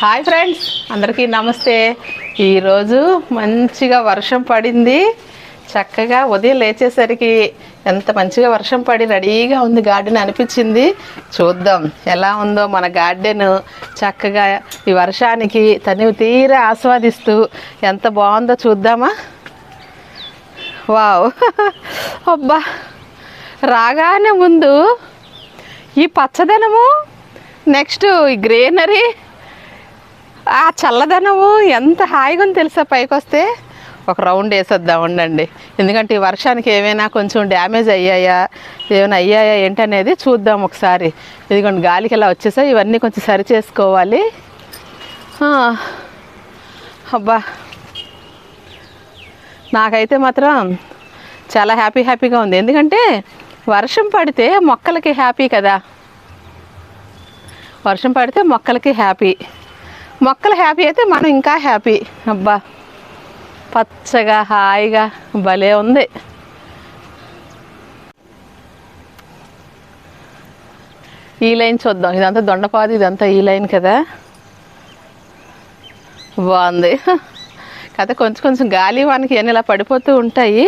Hi friends అందరికీ నమస్తే. ఈరోజు మంచిగా వర్షం పడింది. చక్కగా ఉదయం లేచేసరికి ఎంత మంచిగా వర్షం పడి రెడీగా ఉంది గార్డెన్ అనిపించింది. చూద్దాం ఎలా ఉందో మన గార్డెన్. చక్కగా ఈ వర్షానికి తనివి తీరా ఆస్వాదిస్తూ ఎంత బాగుందో చూద్దామా? వావ్. అబ్బా రాగానే ముందు ఈ పచ్చదనము నెక్స్ట్ ఈ గ్రీనరీ ఆ చల్లదనము ఎంత హాయిగా తెలుసా పైకి వస్తే? ఒక రౌండ్ వేసేద్దాం ఉండండి. ఎందుకంటే ఈ వర్షానికి ఏమైనా కొంచెం డ్యామేజ్ అయ్యాయా ఏమైనా అయ్యాయా ఏంటనేది చూద్దాం ఒకసారి. ఇదిగోండి గాలికి ఇలా వచ్చేసా ఇవన్నీ కొంచెం సరి చేసుకోవాలి. అబ్బా. నాకైతే మాత్రం చాలా హ్యాపీ హ్యాపీగా ఉంది. ఎందుకంటే వర్షం పడితే మొక్కలకి హ్యాపీ కదా. వర్షం పడితే మొక్కలకి హ్యాపీ. మొక్కలు హ్యాపీ అయితే మనం ఇంకా హ్యాపీ. అబ్బా పచ్చగా హాయిగా భలే ఉంది. ఈ లైన్ చూద్దాం. ఇదంతా దొండపాది ఇదంతా ఈ లైన్ కదా? బాగుంది. కదా కొంచెం కొంచెం గాలి వానికి ఇవన్నీ ఇలా పడిపోతూ ఉంటాయి.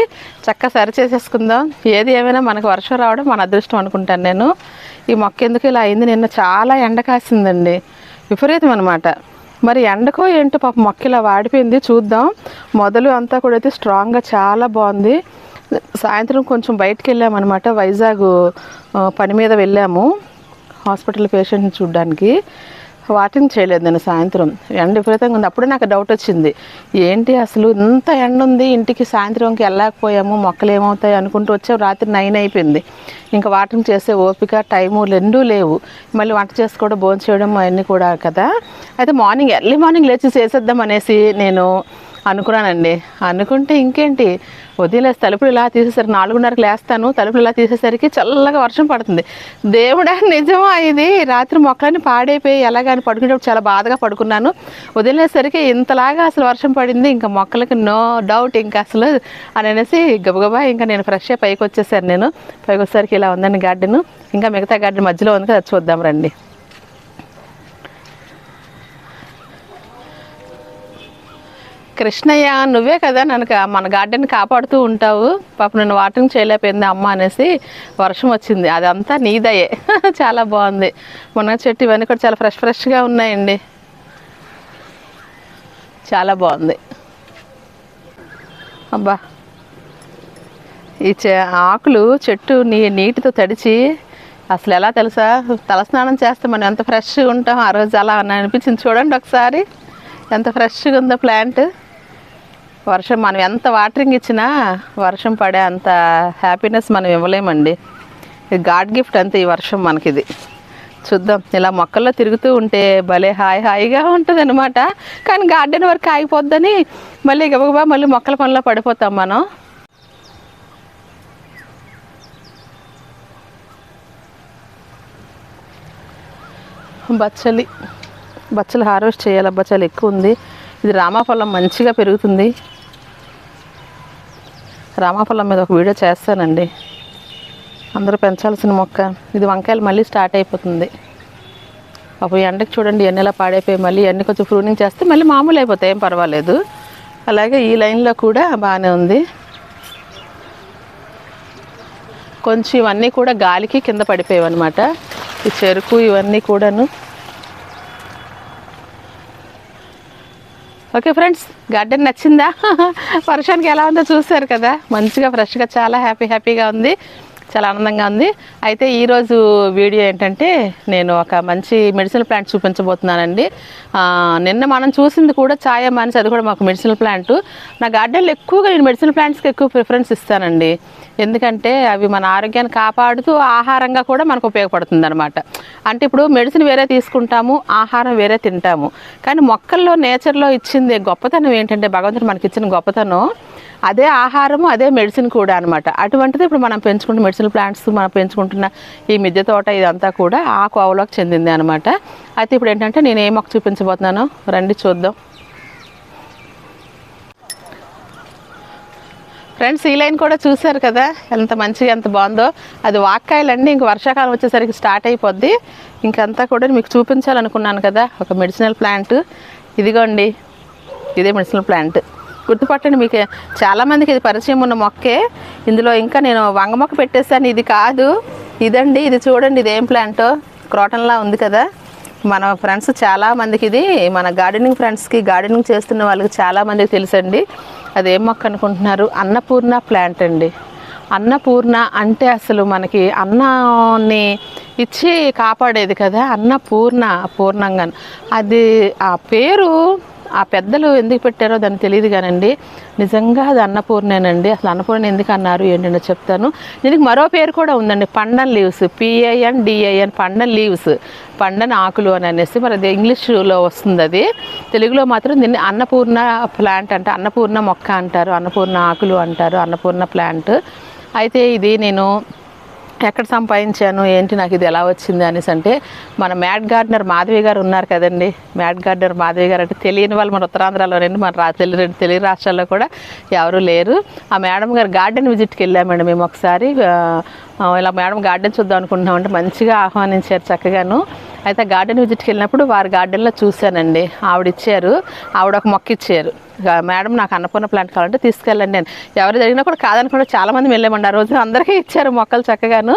చక్కగా సరి చేసేసుకుందాం. ఏది ఏమైనా మనకు వర్షం రావడం మన అదృష్టం అనుకుంటాను నేను. ఈ మొక్క ఎందుకు ఇలా అయింది? నిన్న చాలా ఎండ కాసిందండి. విపరీతం అనమాట మరి ఎండకో ఏంటో పాప మొక్క ఇలా వాడిపోయింది చూద్దాం. మొదలు అంతా కూడా అయితే స్ట్రాంగ్గా చాలా బాగుంది. సాయంత్రం కొంచెం బయటకు వెళ్ళామన్నమాట వైజాగ్ పని మీద వెళ్ళాము. హాస్పిటల్ పేషెంట్ని చూడడానికి. వాకింగ్ చేయలేదు నేను సాయంత్రం. ఎండ విపరీతంగా ఉంది. అప్పుడే నాకు డౌట్ వచ్చింది. ఏంటి అసలు ఇంత ఎండ ఉంది? ఇంటికి సాయంత్రంకి వెళ్ళలేకపోయాము. మొక్కలు ఏమవుతాయి అనుకుంటూ వచ్చాం. రాత్రి నైన్ అయిపోయింది. ఇంకా వాకింగ్ చేసే ఓపిక టైము రెండూ లేవు. మళ్ళీ వంట చేసుకోవడం భోజనం చేయడం అవన్నీ కూడా కదా. అయితే మార్నింగ్ ఎర్లీ మార్నింగ్ లేచి చేసేద్దాం అనేసి నేను అనుకున్నానండి. అనుకుంటే ఇంకేంటి? వదిలేసి తలుపులు ఇలా తీసేసరికి నాలుగున్నరకు లేస్తాను. తలుపులు ఇలా తీసేసరికి చల్లగా వర్షం పడుతుంది. దేవుడా నిజమా ఇది? రాత్రి మొక్కలన్నీ పాడైపోయి ఎలాగని పడుకునేటప్పుడు చాలా బాధగా పడుకున్నాను. వదిలేసరికి ఇంతలాగా అసలు వర్షం పడింది. ఇంకా మొక్కలకి నో డౌట్ ఇంకా అసలు అని అనేసి గబగబా ఇంకా నేను ఫ్రెష్ పైకి వచ్చేసాను నేను. పైకి వచ్చేసరికి ఇలా ఉందండి గార్డెన్. ఇంకా మిగతా గార్డెన్ మధ్యలో ఉంది కదా అది చూద్దాం రండి. కృష్ణయ్య నువ్వే కదా నన్ను మన గార్డెన్ కాపాడుతూ ఉంటావు. పాప నన్ను వాటర్ చేయలేకపోయింది అమ్మ అనేసి వర్షం వచ్చింది. అదంతా నీదయే చాలా బాగుంది. మునగ చెట్టు ఇవన్నీ కూడా చాలా ఫ్రెష్ ఫ్రెష్గా ఉన్నాయండి. చాలా బాగుంది. అబ్బా. ఈ ఆకులు చెట్టు నీ నీటితో తడిచి అసలు ఎలా తెలుసా? తలస్నానం చేస్తే మనం ఎంత ఫ్రెష్గా ఉంటాం? ఆ రోజు అలా అనిపించింది. చూడండి ఒకసారి. ఎంత ఫ్రెష్గా ఉందో ప్లాంట్. వర్షం మనం ఎంత వాటరింగ్ ఇచ్చినా వర్షం పడే అంత హ్యాపీనెస్ మనం ఇవ్వలేమండి. ఇది గాడ్ గిఫ్ట్ అంతే ఈ వర్షం మనకిది. చూద్దాం ఇలా మొక్కల్లో తిరుగుతూ ఉంటే భలే హాయి హాయిగా ఉంటుంది అనమాట కానీ గార్డెన్ వరకు ఆగిపోద్దని మళ్ళీ గబగబా మళ్ళీ మొక్కల పనిలో పడిపోతాం మనం. బచ్చలి బచ్చలు హార్వెస్ట్ చేయాలి. బచ్చలు ఎక్కువ ఉంది. ఇది రామాఫలం మంచిగా పెరుగుతుంది. రామాఫలం మీద ఒక వీడియో చేస్తానండి. అందరూ పెంచాల్సిన మొక్క. ఇది వంకాయలు మళ్ళీ స్టార్ట్ అయిపోతుంది. అప్పుడు ఎండకి చూడండి ఎన్ని ఇలా పాడైపోయి మళ్ళీ ఎన్ని కొంచెం ప్రూనింగ్ చేస్తే మళ్ళీ మామూలు అయిపోతాయి ఏం పర్వాలేదు. అలాగే ఈ లైన్లో కూడా బాగానే ఉంది. కొంచెం ఇవన్నీ కూడా గాలికి కింద పడిపోయాయి అనమాట ఈ చెరుకు ఇవన్నీ కూడాను ఓకే ఫ్రెండ్స్ గార్డెన్ నచ్చిందా? వర్షానికి ఎలా ఉందో చూస్తారు కదా? మంచిగా ఫ్రెష్గా చాలా హ్యాపీ హ్యాపీగా ఉంది. చాలా ఆనందంగా ఉంది. అయితే ఈరోజు వీడియో ఏంటంటే నేను ఒక మంచి మెడిసిన్ ప్లాంట్ చూపించబోతున్నానండి. నిన్న మనం చూసింది కూడా ఛాయ మానిసి అది కూడా మాకు మెడిసిన్ ప్లాంట్ నా గార్డెన్లో ఎక్కువగా నేను మెడిసిన్ ప్లాంట్స్కి ఎక్కువ ప్రిఫరెన్స్ ఇస్తానండి. ఎందుకంటే అవి మన ఆరోగ్యాన్ని కాపాడుతూ ఆహారంగా కూడా మనకు ఉపయోగపడుతుంది అనమాట అంటే ఇప్పుడు మెడిసిన్ వేరే తీసుకుంటాము ఆహారం వేరే తింటాము. కానీ మొక్కల్లో నేచర్లో ఇచ్చింది గొప్పతనం ఏంటంటే భగవంతుడు మనకి ఇచ్చిన గొప్పతనం అదే ఆహారము అదే మెడిసిన్ కూడా అనమాట అటువంటిది ఇప్పుడు మనం పెంచుకుంటున్న మెడిసిన్ ప్లాంట్స్ మనం పెంచుకుంటున్న ఈ మిద్దె తోట ఇదంతా కూడా ఆ కోవలోకి చెందింది అనమాట అయితే ఇప్పుడు ఏంటంటే నేను ఏ మొక్క చూపించబోతున్నాను రండి చూద్దాం. ఫ్రెండ్స్ ఈ లైన్ కూడా చూశారు కదా? ఎంత మంచిగా ఎంత బాగుందో. అది వాక్కాయలండి ఇంక వర్షాకాలం వచ్చేసరికి స్టార్ట్ అయిపోద్ది. ఇంకంతా కూడా మీకు చూపించాలనుకున్నాను కదా. ఒక మెడిసినల్ ప్లాంట్ ఇదిగోండి. ఇదే మెడిసినల్ ప్లాంట్ గుర్తుపట్టండి మీకు చాలామందికి ఇది పరిచయం ఉన్న మొక్కే. ఇందులో ఇంకా నేను వంగ మొక్క పెట్టేసాను ఇది కాదు. ఇదండి ఇది చూడండి ఇది ఏం ప్లాంటో. క్రోటన్లా ఉంది కదా. మన ఫ్రెండ్స్ చాలా మందికి ఇది మన గార్డెనింగ్ ఫ్రెండ్స్కి గార్డెనింగ్ చేస్తున్న వాళ్ళకి చాలామందికి తెలుసండి. అది ఏం మొక్క అనుకుంటున్నారు? అన్నపూర్ణ ప్లాంట్ అండి. అన్నపూర్ణ అంటే అసలు మనకి అన్నాన్ని ఇచ్చి కాపాడేది కదా అన్నపూర్ణ పూర్ణంగా అది ఆ పేరు ఆ పెద్దలు ఎందుకు పెట్టారో దాన్ని తెలియదు కానండి. నిజంగా అది అన్నపూర్ణేనండి. అసలు అన్నపూర్ణ ఎందుకు అన్నారు ఏంటంటే చెప్తాను. దీనికి మరో పేరు కూడా ఉందండి. Pandan leaves. పిఐఎన్ డిఐఎన్ పండన్ లీవ్స్. పండన్ ఆకులు అని అనేసి మరి అది ఇంగ్లీష్లో వస్తుంది అది. తెలుగులో మాత్రం దీన్ని అన్నపూర్ణ ప్లాంట్ అంటే అన్నపూర్ణ మొక్క అంటారు అన్నపూర్ణ ఆకులు అంటారు అన్నపూర్ణ ప్లాంట్. అయితే ఇది నేను ఎక్కడ సంపాదించాను ఏంటి నాకు ఇది ఎలా వచ్చింది అనేసి అంటే మన మ్యాడ్ గార్డెనర్ మాధవి గారు ఉన్నారు కదండి. మ్యాడ్ గార్డెనర్ మాధవి గారు అంటే తెలియని వాళ్ళు మన ఉత్తరాంధ్రలోనండి మన రా తెలుగు తెలుగు రాష్ట్రాల్లో కూడా ఎవరు లేరు. ఆ మేడం గారు గార్డెన్ విజిట్కి వెళ్ళామండి మేము ఒకసారి. ఇలా మేడం గార్డెన్ చూద్దాం అనుకుంటున్నామంటే మంచిగా ఆహ్వానించారు చక్కగాను. అయితే గార్డెన్ విజిట్కి వెళ్ళినప్పుడు వారి గార్డెన్లో చూశానండి. ఆవిడ ఇచ్చారు ఆవిడ ఒక మొక్క ఇచ్చారు. మేడం నాకు అన్నపూర్ణ ప్లాంట్ కావాలంటే తీసుకెళ్ళండి నేను. ఎవరు జరిగినా కూడా కాదనుకుంటే చాలామంది వెళ్ళామండి. ఆ రోజు అందరికీ ఇచ్చారు మొక్కలు చక్కగాను.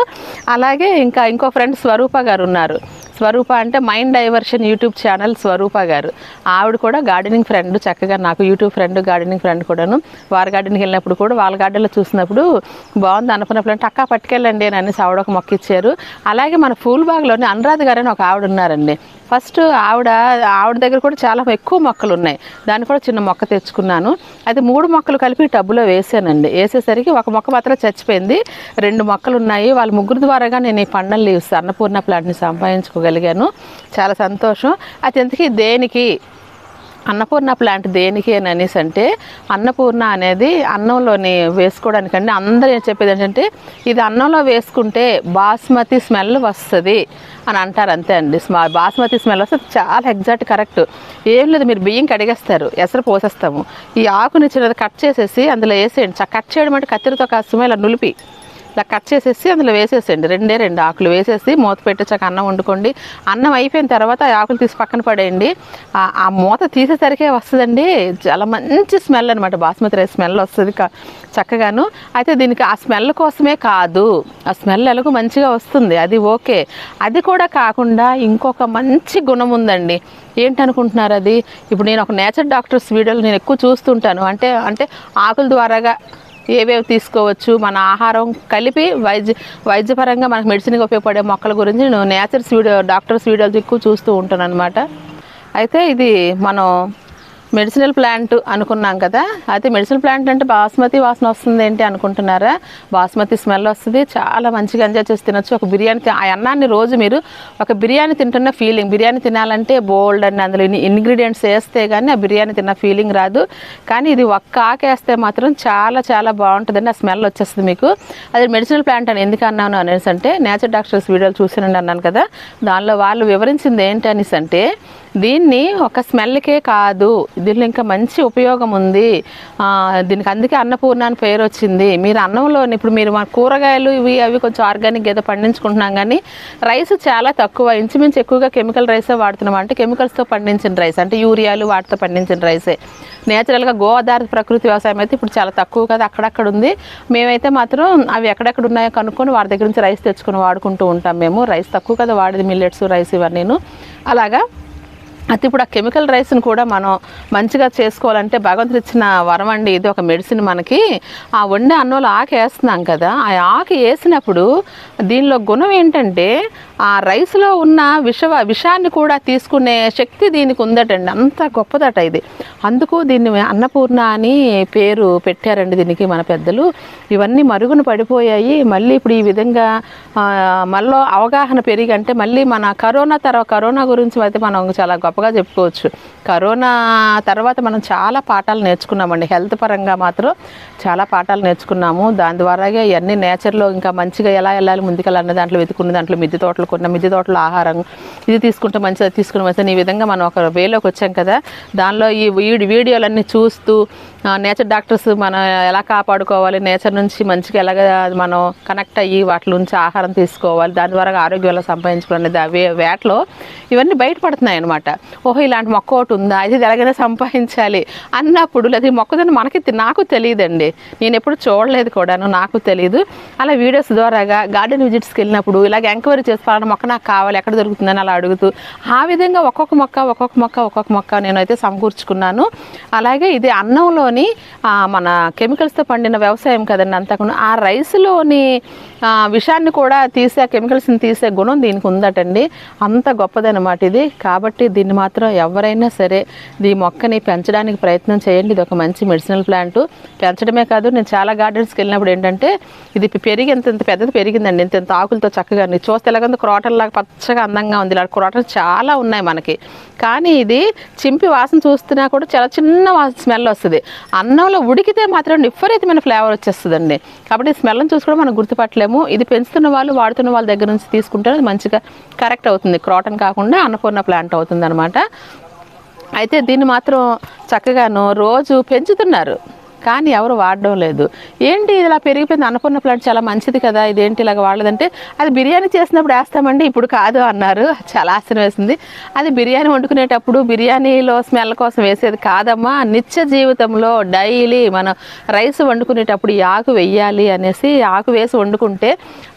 అలాగే ఇంకా ఇంకో ఫ్రెండ్ స్వరూప గారు ఉన్నారు. స్వరూప అంటే mind diversion YouTube channel Swaroopa గారు. ఆవిడ కూడా గార్డెనింగ్ ఫ్రెండ్ చక్కగా నాకు యూట్యూబ్ ఫ్రెండ్ గార్డెనింగ్ ఫ్రెండ్ కూడాను. వారి గార్డెన్కి వెళ్ళినప్పుడు కూడా వాళ్ళ గార్డెన్లో చూసినప్పుడు బాగుంది అనుకున్నప్పుడు అంటే అక్క పట్టుకెళ్ళండి అని అనేసి ఆవిడ ఒక మొక్క ఇచ్చారు అలాగే మన ఫూల్ బాగ్లోని అనురాధ గారు అని ఒక ఆవిడ ఉన్నారండి. ఫస్ట్ ఆవిడ ఆవిడ దగ్గర కూడా చాలా ఎక్కువ మొక్కలు ఉన్నాయి. దాన్ని కూడా చిన్న మొక్క తెచ్చుకున్నాను. అయితే మూడు మొక్కలు కలిపి టబ్బులో వేసానండి. వేసేసరికి ఒక మొక్క మాత్రం చచ్చిపోయింది. రెండు మొక్కలు ఉన్నాయి. వాళ్ళ ముగ్గురు ద్వారాగా నేను ఈ పండలు అన్నపూర్ణ ప్లాంట్ని సంపాదించుకోగలిగాను. చాలా సంతోషం. అది ఇంతకీ దేనికి అన్నపూర్ణ ప్లాంట్ దేనికి అని అనేసి అంటే అన్నపూర్ణ అనేది అన్నంలోని వేసుకోవడానికండి. అందరూ ఏం చెప్పేది ఏంటంటే ఇది అన్నంలో వేసుకుంటే బాస్మతి స్మెల్ వస్తుంది అని అంటారు అంతే అండి. స్మ- బాస్మతి స్మెల్ వస్తే చాలా ఎగ్జాక్ట్ కరెక్ట్. ఏం లేదు మీరు బియ్యం కడిగేస్తారు ఎసరు పోసేస్తాము. ఈ ఆకుని చిన్నది కట్ చేసేసి అందులో వేసేయండి. కట్ చేయడం అంటే కత్తిరితో కాస్తమే ఇలా నులిపి. ఇలా కట్ చేసేసి అందులో వేసేసేయండి. రెండే రెండు ఆకులు వేసేసి మూత పెట్టించాక అన్నం వండుకోండి. అన్నం అయిపోయిన తర్వాత ఆ ఆకులు తీసి పక్కన పడేయండి. ఆ- మూత తీసేసరికే వస్తుందండి. చాలా మంచి స్మెల్ అనమాట బాస్మతి రైస్ స్మెల్ వస్తుంది చక్కగాను. అయితే దీనికి ఆ స్మెల్ కోసమే కాదు. ఆ స్మెల్ ఎలాగో మంచిగా వస్తుంది. అది ఓకే. అది కూడా కాకుండా ఇంకొక మంచి గుణం ఉందండి. ఏంటనుకుంటున్నారు అది? ఇప్పుడు నేను ఒక నేచర్ డాక్టర్స్ వీడియోలు నేను ఎక్కువ చూస్తుంటాను. అంటే అంటే ఆకుల ద్వారాగా ఏవేవి తీసుకోవచ్చు మన ఆహారం కలిపి వైద్య వైద్యపరంగా మనకు మెడిసిన్గా ఉపయోగపడే మొక్కల గురించి నేను నేచర్స్ వీడియో డాక్టర్స్ వీడియోలు ఎక్కువ చూస్తూ ఉంటాను అనమాట అయితే ఇది మనం మెడిసినల్ ప్లాంట్ అనుకున్నాం కదా. అయితే మెడిసినల్ ప్లాంట్ అంటే బాస్మతి వాసన వస్తుంది ఏంటి అనుకుంటున్నారా? బాస్మతి స్మెల్ వస్తుంది. చాలా మంచిగా ఎంజాయ్ చేసి తినొచ్చు. ఒక బిర్యానీ ఆ అన్నాన్ని రోజు మీరు ఒక బిర్యానీ తింటున్న ఫీలింగ్ బిర్యానీ తినాలంటే బోల్డ్ అని అందులో ఇంగ్రీడియంట్స్ వేస్తే కానీ ఆ బిర్యానీ తిన్న ఫీలింగ్ రాదు. కానీ ఇది ఒక్క ఆకేస్తే మాత్రం చాలా చాలా బాగుంటుందండి. ఆ స్మెల్ వచ్చేస్తుంది మీకు. అది మెడిసినల్ ప్లాంట్ అని ఎందుకు అన్నాను అనేసి అంటే నేచర్ డాక్టర్స్ వీడియోలు చూసానండి అన్నాను కదా. దానిలో వాళ్ళు వివరించింది ఏంటి అనేసి అంటే దీన్ని ఒక స్మెల్కే కాదు. దీనిలో ఇంకా మంచి ఉపయోగం ఉంది. దీనికి అందుకే అన్నపూర్ణ అని పేరు వచ్చింది. మీరు అన్నంలో ఇప్పుడు మీరు మా కూరగాయలు ఇవి అవి కొంచెం ఆర్గానిక్ ఏదో పండించుకుంటున్నాం కానీ రైస్ చాలా తక్కువ. ఇంచుమించు ఎక్కువగా కెమికల్ రైసే వాడుతున్నాం. అంటే కెమికల్స్తో పండించిన రైస్ అంటే యూరియాలు వాటితో పండించిన రైసే. నేచురల్గా గోదావరి ప్రకృతి వ్యవసాయం అయితే ఇప్పుడు చాలా తక్కువ కదా అక్కడక్కడ ఉంది. మేమైతే మాత్రం అవి ఎక్కడెక్కడ ఉన్నాయో కనుక్కొని వారి దగ్గర నుంచి రైస్ తెచ్చుకొని వాడుకుంటూ ఉంటాం మేము. రైస్ తక్కువ కదా వాడేది మిల్లెట్స్ రైస్ ఇవన్నీ అలాగా అయితే ఇప్పుడు ఆ కెమికల్ రైస్ని కూడా మనం మంచిగా చేసుకోవాలంటే భగవంతుడు ఇచ్చిన వరం అండి. ఇది ఒక మెడిసిన్ మనకి. ఆ వండే అన్నంలో ఆకు వేస్తున్నాం కదా ఆ ఆకు వేసినప్పుడు దీనిలో గుణం ఏంటంటే ఆ రైస్లో ఉన్న విష విషాన్ని కూడా తీసుకునే శక్తి దీనికి ఉందటండి. అంత గొప్పదట ఇది. అందుకు దీన్ని అన్నపూర్ణ అని పేరు పెట్టారండి దీనికి మన పెద్దలు. ఇవన్నీ మరుగున పడిపోయాయి. మళ్ళీ ఇప్పుడు ఈ విధంగా మళ్ళీ అవగాహన పెరిగి అంటే మళ్ళీ మన కరోనా తర్వాత కరోనా గురించి అయితే మనం చాలా గొప్ప గొప్పగా చెప్పుకోవచ్చు. కరోనా తర్వాత మనం చాలా పాఠాలు నేర్చుకున్నామండి. హెల్త్ పరంగా మాత్రం చాలా పాఠాలు నేర్చుకున్నాము. దాని ద్వారాగా ఇవన్నీ నేచర్లో ఇంకా మంచిగా ఎలా వెళ్ళాలి ముందుకెళ్ళాలన్న దాంట్లో వెతుకున్న దాంట్లో మిద్దె తోటలు కొన్న మిద్దె తోటలు ఆహారం ఇది తీసుకుంటే మంచిది తీసుకుని మంచిది ఈ విధంగా మనం ఒక వేలోకి వచ్చాం కదా. దానిలో ఈ వీడి వీడియోలన్నీ చూస్తూ నేచర్ డాక్టర్స్ మనం ఎలా కాపాడుకోవాలి నేచర్ నుంచి మంచిగా ఎలాగ మనం కనెక్ట్ అయ్యి వాటి నుంచి ఆహారం తీసుకోవాలి దాని ద్వారా ఆరోగ్యం ఎలా సంపాదించుకోవాలి వేటలో ఇవన్నీ బయటపడుతున్నాయి అనమాట ఓహో ఇలాంటి మొక్క ఒకటి ఉందా? ఇది ఎలాగైనా సంపాదించాలి అన్నప్పుడు లేదా ఈ మొక్కజొన్న మనకి నాకు తెలియదండి. నేను ఎప్పుడు చూడలేదు కూడాను నాకు తెలియదు అలా వీడియోస్ ద్వారాగా గార్డెన్ విజిట్స్కి వెళ్ళినప్పుడు ఇలాగ ఎంక్వైరీ చేసి పలానా మొక్క నాకు కావాలి ఎక్కడ దొరుకుతుందని అలా అడుగుతూ ఆ విధంగా ఒక్కొక్క మొక్క ఒక్కొక్క మొక్క ఒక్కొక్క మొక్క నేనైతే సమకూర్చుకున్నాను. అలాగే ఇది అన్నంలోని మన కెమికల్స్తో పండిన వ్యవసాయం కదండి అంతకుండా ఆ రైస్లోని విషాన్ని కూడా తీసే ఆ కెమికల్స్ని తీసే గుణం దీనికి ఉందటండి. అంత గొప్పదనమాట ఇది. కాబట్టి దీన్ని మాత్రం ఎవరైనా సరే ఈ మొక్కని పెంచడానికి ప్రయత్నం చేయండి. ఇది ఒక మంచి మెడిసినల్ ప్లాంట్ పెంచడమే కాదు నేను చాలా గార్డెన్స్కి వెళ్ళినప్పుడు ఏంటంటే ఇది పెరిగి ఇంత ఇంత పెద్దది పెరిగిందండి. ఇంత ఇంత ఆకులతో చక్కగా చూస్తే ఎలాగంది క్రోటల్లాగా పచ్చగా అందంగా ఉంది. ఇలా క్రోటలు చాలా ఉన్నాయి మనకి. కానీ ఇది చింపి వాసన చూస్తున్నా కూడా చాలా చిన్న స్మెల్ వస్తుంది. అన్నంలో ఉడికితే మాత్రం విపరీతమైన ఫ్లేవర్ వచ్చేస్తుందండి. కాబట్టి స్మెల్ని చూసి కూడా మనం గుర్తుపట్టలేము. ఇది పెంచుతున్న వాళ్ళు వాడుతున్న వాళ్ళ దగ్గర నుంచి తీసుకుంటే అది మంచిగా కరెక్ట్ అవుతుంది. క్రాటన్ కాకుండా అన్నపూర్ణ ప్లాంట్ అవుతుంది అయితే దీన్ని మాత్రం చక్కగాను రోజు పెంచుతున్నారు. కానీ ఎవరు వాడడం లేదు. ఏంటి ఇది ఇలా పెరిగిపోయింది? అనుకున్న ప్లాంట్ చాలా మంచిది కదా ఇదేంటి ఇలాగ వాడదంటే అది బిర్యానీ చేసినప్పుడు వేస్తామండి ఇప్పుడు కాదు అన్నారు. చాలా ఆశ్చర్యం వేసింది. అది బిర్యానీ వండుకునేటప్పుడు బిర్యానీలో స్మెల్ కోసం వేసేది కాదమ్మా నిత్య జీవితంలో డైలీ మనం రైస్ వండుకునేటప్పుడు ఈ ఆకు వెయ్యాలి అనేసి ఆకు వేసి వండుకుంటే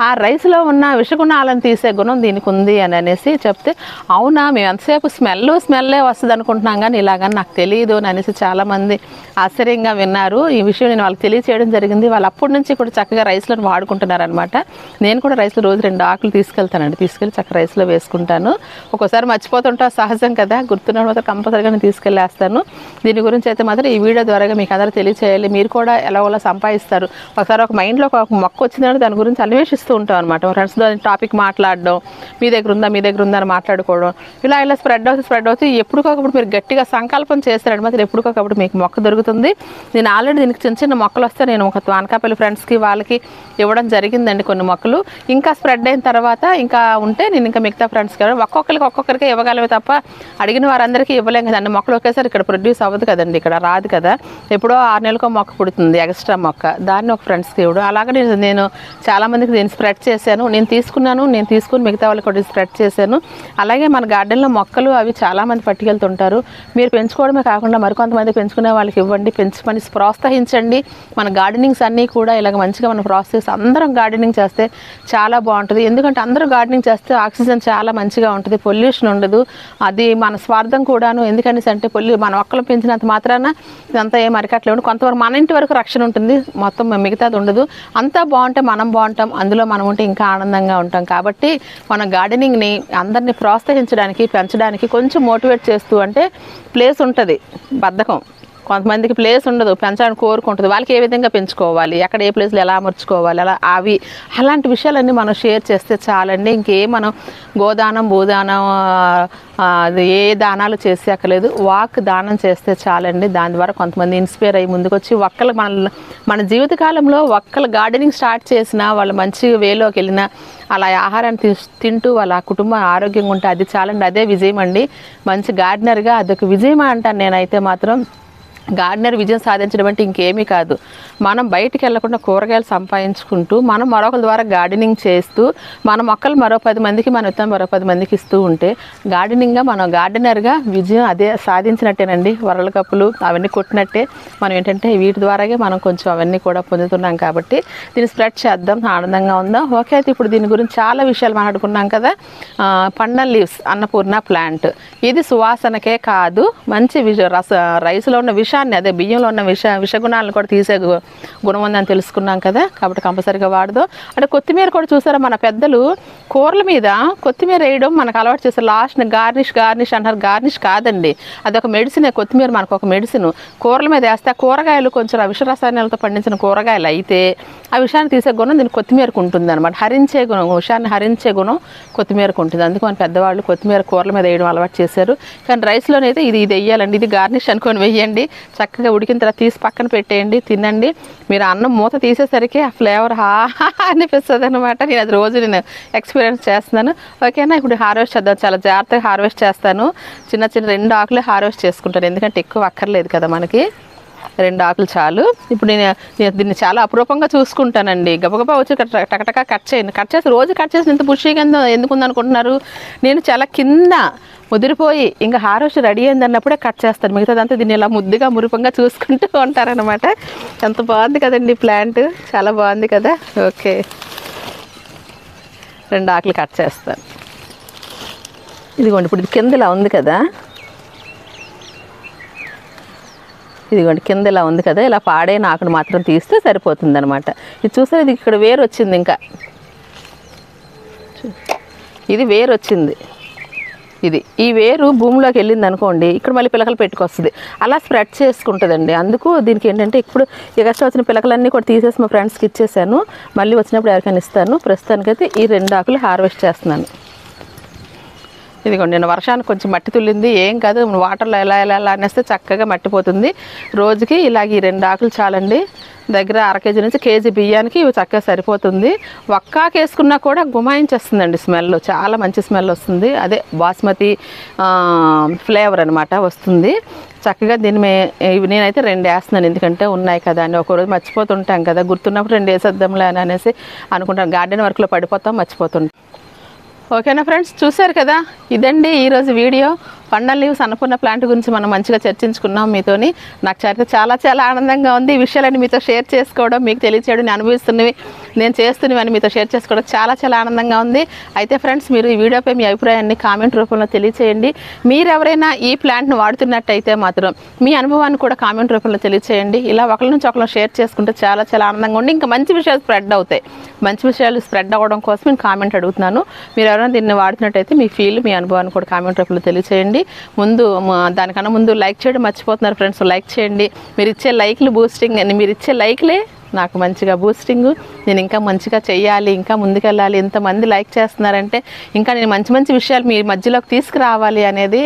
ఆ రైస్లో ఉన్న విషగుణాలను తీసే గుణం దీనికి ఉంది అని అనేసి చెప్తే అవునా మేము ఎంతసేపు స్మెల్ స్మెల్లే వస్తుంది అనుకుంటున్నాం కానీ ఇలాగని నాకు తెలియదు అని అనేసి చాలామంది ఆశ్చర్యంగా విన్నారు. ఈ విషయం నేను వాళ్ళకి తెలియచేయడం జరిగింది. వాళ్ళు అప్పటి నుంచి కూడా చక్కగా రైస్లను వాడుకుంటున్నారు అనమాట నేను కూడా రైస్లో రోజు రెండు ఆకులు తీసుకెళ్తానండి. తీసుకెళ్ళి చక్కగా రైస్లో వేసుకుంటాను. ఒక్కోసారి మర్చిపోతుంటా సహజం కదా. గుర్తున్న మాత్రం కంపల్సరీగా నేను తీసుకెళ్ళేస్తాను. దీని గురించి అయితే మాత్రం ఈ వీడియో ద్వారా మీకు అందరూ తెలియచేయాలి. మీరు కూడా ఎలా ఎలా సంపాదిస్తారు. ఒకసారి ఒక మైండ్లో ఒక మొక్క వచ్చిందంటే దాని గురించి అన్వేషిస్తూ ఉంటాం అనమాట ఫ్రెండ్స్తో టాపిక్ మాట్లాడడం మీ దగ్గర ఉందా మీ దగ్గర ఉందా అని మాట్లాడుకోవడం. ఇలా ఇలా స్ప్రెడ్ అవుతుంది స్ప్రెడ్ అవుతుంది ఎప్పటికొకప్పుడు మీరు గట్టిగా సంకల్పం చేస్తారంటే మాత్రం ఎప్పటికొకప్పుడు మీకు మొక్క దొరుకుతుంది. నేను ఆల్రెడీ దీనికి చిన్న చిన్న మొక్కలు వస్తే నేను ఒక వానకాపల్లి ఫ్రెండ్స్కి వాళ్ళకి ఇవ్వడం జరిగిందండి కొన్ని మొక్కలు. ఇంకా స్ప్రెడ్ అయిన తర్వాత ఇంకా ఉంటే నేను ఇంకా మిగతా ఫ్రెండ్స్కి ఒక్కొక్కరికి ఒక్కొక్కరికి ఇవ్వగలవి తప్ప అడిగిన వారందరికీ ఇవ్వలేం కదండి. మొక్కలు ఒకేసారి ఇక్కడ ప్రొడ్యూస్ అవ్వదు కదండి. ఇక్కడ రాదు కదా. ఎప్పుడో ఆరు నెలలకో మొక్క పుడుతుంది ఎక్స్ట్రా మొక్క. దాన్ని ఒక ఫ్రెండ్స్కి ఇవ్వడం. అలాగే నేను నేను చాలామందికి నేను స్ప్రెడ్ చేశాను. నేను తీసుకున్నాను నేను తీసుకుని మిగతా వాళ్ళకి కూడా స్ప్రెడ్ చేశాను. అలాగే మన గార్డెన్లో మొక్కలు అవి చాలామంది పట్టుకెళ్తుంటారు. మీరు పెంచుకోవడమే కాకుండా మరికొంతమంది పెంచుకునే వాళ్ళకి ఇవ్వండి. పెంచుకొని ప్రోత్సహించండి. మన గార్డెనింగ్స్ అన్నీ కూడా ఇలాగ మంచిగా మనం ప్రాసెస్ అందరం గార్డెనింగ్ చేస్తే చాలా బాగుంటుంది. ఎందుకంటే అందరూ గార్డెనింగ్ చేస్తే ఆక్సిజన్ చాలా మంచిగా ఉంటుంది పొల్యూషన్ ఉండదు. అది మన స్వార్థం కూడాను. ఎందుకనేసి అంటే పొల్యూ మన మొక్కలు పెంచినంత మాత్రాన ఇదంతా ఏం అరికట్లేదు కొంతవరకు మన ఇంటి వరకు రక్షణ ఉంటుంది. మొత్తం మిగతాది ఉండదు. అంతా బాగుంటే మనం బాగుంటాం. అందులో మనం ఉంటే ఇంకా ఆనందంగా ఉంటాం. కాబట్టి మన గార్డెనింగ్ని అందరినీ ప్రోత్సహించడానికి పెంచడానికి కొంచెం మోటివేట్ చేస్తూ అంటే ప్లేస్ ఉంటుంది. బద్ధకం. కొంతమందికి ప్లేస్ ఉండదు పెంచాలని కోరుకుంటుంది వాళ్ళకి ఏ విధంగా పెంచుకోవాలి? ఎక్కడ ఏ ప్లేస్లో ఎలా అమర్చుకోవాలి? అలా అవి అలాంటి విషయాలన్నీ మనం షేర్ చేస్తే చాలండి. ఇంకేం మనం గోదానం భూదానం అది ఏ దానాలు చేసి అక్కర్లేదు. వాక్ దానం చేస్తే చాలండి. దాని ద్వారా కొంతమంది ఇన్స్పైర్ అయ్యి ముందుకొచ్చి ఒక్కలు మన మన జీవితకాలంలో ఒక్కలు గార్డెనింగ్ స్టార్ట్ చేసినా వాళ్ళు మంచి వేలోకి వెళ్ళినా అలా ఆహారాన్ని తీస్- తింటూ వాళ్ళ కుటుంబం ఆరోగ్యంగా ఉంటే అది చాలండి. అదే విజయం అండి మంచి గార్డెనర్గా అదొక విజయం అంటాను నేనైతే మాత్రం. గార్డెనర్ విజయం సాధించడం అంటే ఇంకేమీ కాదు. మనం బయటికి వెళ్ళకుండా కూరగాయలు సంపాదించుకుంటూ మనం మరొకరి ద్వారా గార్డెనింగ్ చేస్తూ మన మొక్కలు మరో పది మందికి మన విత్తనం మరో పది మందికి ఇస్తూ ఉంటే గార్డెనింగ్గా మనం గార్డెనర్గా విజయం అదే సాధించినట్టేనండి. వరల్డ్ కప్పులు అవన్నీ కొట్టినట్టే. మనం ఏంటంటే వీటి ద్వారాగే మనం కొంచెం అవన్నీ కూడా పొందుతున్నాం కాబట్టి దీన్ని స్ప్రెడ్ చేద్దాం ఆనందంగా ఉందాం. ఓకే అయితే ఇప్పుడు దీని గురించి చాలా విషయాలు మాట్లాడుకున్నాం కదా. పండ లీవ్స్ అన్నపూర్ణ ప్లాంట్. ఇది సువాసనకే కాదు మంచి విష రస రైస్లో ఉన్న విష విషాన్ని అదే బియ్యంలో ఉన్న విష విషగుణాలను కూడా తీసే గుణం ఉందని తెలుసుకున్నాం కదా కాబట్టి కంపల్సరీగా వాడదు. అంటే కొత్తిమీర కూడా చూసారా మన పెద్దలు కూరల మీద కొత్తిమీర వేయడం మనకు అలవాటు చేస్తారు లాస్ట్ గార్నిష్ గార్నిష్ అంటారు గార్నిష్ కాదండి. అదొక మెడిసిన్ కొత్తిమీర మనకు ఒక మెడిసిన్. కూరల మీద వేస్తే ఆ కూరగాయలు కొంచెం ఆ విష రసాయనాలతో పండించిన కూరగాయలు అయితే ఆ విషయాన్ని తీసే గుణం దీనికి కొత్తిమీరకు ఉంటుంది అనమాట హరించే గుణం విషయాన్ని హరించే గుణం కొత్తిమీరకు ఉంటుంది. అందుకు మన పెద్దవాళ్ళు కొత్తిమీర కూరల మీద వేయడం అలవాటు చేశారు. కానీ రైస్లోనైతే ఇది ఇది వేయాలండి. ఇది గార్నిష్ అనుకొని వేయండి. చక్కగా ఉడికిన తర్వాత తీసి పక్కన పెట్టేయండి తినండి. మీరు అన్నం మూత తీసేసరికి ఆ ఫ్లేవర్ హా అనిపిస్తుంది అనమాట నేను అది రోజు నేను ఎక్స్పీరియన్స్ చేస్తున్నాను. ఓకేనా? ఇప్పుడు హార్వెస్ట్ చేద్దాం. చాలా జాగ్రత్తగా హార్వెస్ట్ చేస్తాను. చిన్న చిన్న రెండు ఆకులే హార్వెస్ట్ చేసుకుంటాను. ఎందుకంటే ఎక్కువ అక్కర్లేదు కదా మనకి. రెండు ఆకులు చాలు. ఇప్పుడు నేను నేను దీన్ని చాలా అపురూపంగా చూసుకుంటానండి. గబగబా వచ్చి టకటక కట్ చేయండి. కట్ చేసి రోజు కట్ చేసి ఇంత బుషీగా కింద ఎందుకు ఉందనుకుంటున్నారు నేను చాలా కింద ముదిరిపోయి ఇంకా హార్వెస్ట్ రెడీ అయింది అన్నప్పుడే కట్ చేస్తాను. మిగతాదంతా దీన్ని ఇలా ముద్దుగా మురిపంగా చూసుకుంటూ ఉంటారనమాట ఎంత బాగుంది కదండి ప్లాంట్. చాలా బాగుంది కదా? ఓకే. రెండు ఆకులు కట్ చేస్తాను. ఇదిగోండి ఇప్పుడు ఇది కింద ఇలా ఉంది కదా? ఇదిగోండి కింద ఇలా ఉంది కదా ఇలా పాడైన ఆకును మాత్రం తీస్తే సరిపోతుంది అనమాట ఇది చూస్తే ఇది ఇక్కడ వేరు వచ్చింది ఇంకా. ఇది వేరు వచ్చింది ఇది ఈ వేరు భూమిలోకి వెళ్ళింది అనుకోండి ఇక్కడ మళ్ళీ పిలకలు పెట్టుకొస్తుంది. అలా స్ప్రెడ్ చేసుకుంటుందండి. అందుకు దీనికి ఏంటంటే ఇప్పుడు ఎగస్ట్రా వచ్చిన పిలకలన్నీ కూడా తీసేసి మా ఫ్రెండ్స్కి ఇచ్చేసాను. మళ్ళీ వచ్చినప్పుడు ఎవరికైనా ఇస్తాను. ప్రస్తుతానికైతే ఈ రెండు ఆకులు హార్వెస్ట్ చేస్తున్నాను. ఇదిగోండి నేను వర్షానికి కొంచెం మట్టి తుల్లింది. ఏం కాదు వాటర్లో ఎలా ఎలా ఎలా అనేస్తే చక్కగా మట్టిపోతుంది రోజుకి ఇలాగ ఈ రెండు ఆకులు చాలండి. దగ్గర అర కేజీ నుంచి కేజీ బియ్యానికి ఇవి చక్కగా సరిపోతుంది. ఒక్కాకు వేసుకున్నా కూడా గుమాయించేస్తుందండి స్మెల్. చాలా మంచి స్మెల్ వస్తుంది. అదే బాస్మతి ఫ్లేవర్ అనమాట వస్తుంది. చక్కగా దీన్ని మే ఇవి నేనైతే రెండు వేస్తున్నాను. ఎందుకంటే ఉన్నాయి కదా అని. ఒక రోజు మర్చిపోతుంటాం కదా. గుర్తున్నప్పుడు రెండు వేసేద్దాంలే అని అనేసి అనుకుంటాను గార్డెన్ వర్క్లో పడిపోతాం మర్చిపోతుంటాం. ఓకేనా ఫ్రెండ్స్? చూశారు కదా? ఇదండి ఈరోజు video. Pandan leaves Annapurna plant గురించి మనం మంచిగా చర్చించుకున్నాం మీతోని. నాకు చరిత్ర చాలా చాలా ఆనందంగా ఉంది. ఈ విషయాలన్నీ మీతో షేర్ చేసుకోవడం మీకు తెలియచేయడం నేను అనుభవిస్తున్నవి నేను చేస్తున్నవి అని మీతో షేర్ చేసుకోవడం చాలా చాలా ఆనందంగా ఉంది. అయితే ఫ్రెండ్స్ మీరు ఈ వీడియోపై మీ అభిప్రాయాన్ని కామెంట్ రూపంలో తెలియచేయండి. మీరు ఎవరైనా ఈ ప్లాంట్ను వాడుతున్నట్టయితే మాత్రం మీ అనుభవాన్ని కూడా కామెంట్ రూపంలో తెలియచేయండి. ఇలా ఒకరి నుంచి ఒకరు షేర్ చేసుకుంటే చాలా చాలా ఆనందంగా ఉండి ఇంకా మంచి విషయాలు స్ప్రెడ్ అవుతాయి. మంచి విషయాలు స్ప్రెడ్ అవ్వడం కోసం నేను కామెంట్ అడుగుతున్నాను. మీరు ఎవరైనా దీన్ని వాడుతున్నట్టయితే మీ ఫీల్ మీ అనుభవాన్ని కూడా కామెంట్ రూపంలో తెలియచేయండి. ముందు దానికన్నా ముందు లైక్ చేయడం మర్చిపోతున్నారు ఫ్రెండ్స్. లైక్ చేయండి. మీరు ఇచ్చే లైక్లు బూస్టింగ్ అని మీరు ఇచ్చే లైక్లే నాకు మంచిగా బూస్టింగ్ నేను ఇంకా మంచిగా చేయాలి ఇంకా ముందుకెళ్ళాలి. ఇంతమంది లైక్ చేస్తున్నారంటే ఇంకా నేను మంచి మంచి విషయాలు మీ మధ్యలోకి తీసుకురావాలి అనేది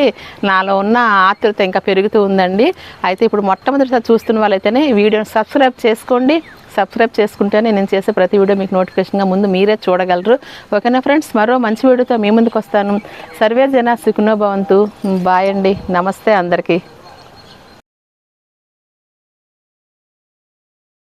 నాలో ఉన్న ఆతృత ఇంకా పెరుగుతూ ఉందండి. అయితే ఇప్పుడు మొట్టమొదటిసారి చూస్తున్న వాళ్ళైతేనే వీడియోని సబ్స్క్రైబ్ చేసుకోండి. సబ్స్క్రైబ్ చేసుకుంటేనే నేను చేసే ప్రతి వీడియో మీకు నోటిఫికేషన్గా ముందు మీరే చూడగలరు. ఓకేనా ఫ్రెండ్స్? మరో మంచి వీడియోతో మీ ముందుకు వస్తాను. సర్వే జన సుఖనో భవంతు. బాయ్ అండి. నమస్తే అందరికీ.